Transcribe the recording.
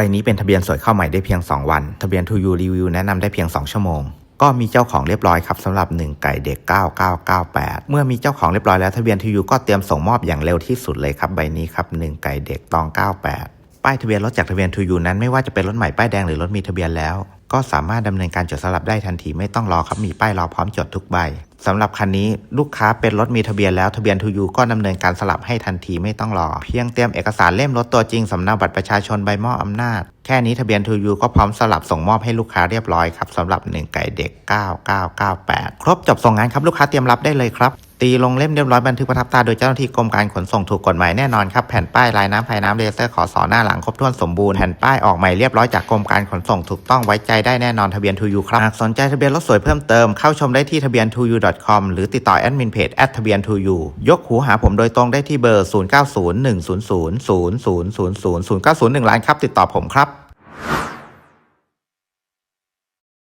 ใบนี้เป็นทะเบียนสวยเข้าใหม่ได้เพียง 2 วัน ทะเบียน To You Review แนะนำได้เพียง 2 ชั่วโมง ก็มีเจ้าของเรียบร้อยครับสำหรับ 1 ไก่เด็ก 9998 เมื่อมีเจ้าของเรียบร้อยแล้วทะเบียน To You ก็เตรียมส่งมอบอย่างเร็วที่สุดเลยครับใบนี้ครับ 1 ไก่เด็กตอง 98 ป้ายทะเบียนรถจากทะเบียน To You นั้นไม่ว่าจะเป็นรถใหม่ป้ายแดงหรือรถมีทะเบียนแล้ว ก็สามารถดำเนินการจดสลับได้ทันทีไม่ต้องรอครับมีป้ายรอพร้อมจดทุกใบ สำหรับคันนี้ลูกค้าเป็นรถมีทะเบียนแล้วทะเบียนทูยูก็ดำเนินการสลับให้ทันทีไม่ต้องรอ เพียงเตรียมเอกสารเล่มรถตัวจริงสำเนาบัตรประชาชนใบมอบอำนาจ แค่นี้ทะเบียนทูยูก็พร้อมสลับส่งมอบให้ลูกค้าเรียบร้อยครับสำหรับ1ไก่เด็ก 9998 ครบจบส่งงานครับลูกค้าเตรียมรับได้เลยครับ ตีลงเล่มเรียบร้อยบันทึกประทับตาโดยเจ้าหน้าที่กรมการขนส่งถูกกฎหมายแน่นอนครับแผ่นป้ายลายน้ำภายน้ำเลเซอร์ขอสอหน้าหลังครบถ้วนสมบูรณ์แผ่นป้ายออกใหม่เรียบร้อยจากกรมการขนส่งถูกต้องไว้ใจได้แน่นอนทะเบียน To You ครับหากสนใจทะเบียนรถสวยเพิ่มเติมเข้าชมได้ที่ทะเบียน To You com หรือติดต่อแอดมินเพจแอดทะเบียน To You ยกหูหาผมโดยตรงได้ที่เบอร์0901000000 090 1ล้านครับติดต่อผมครับ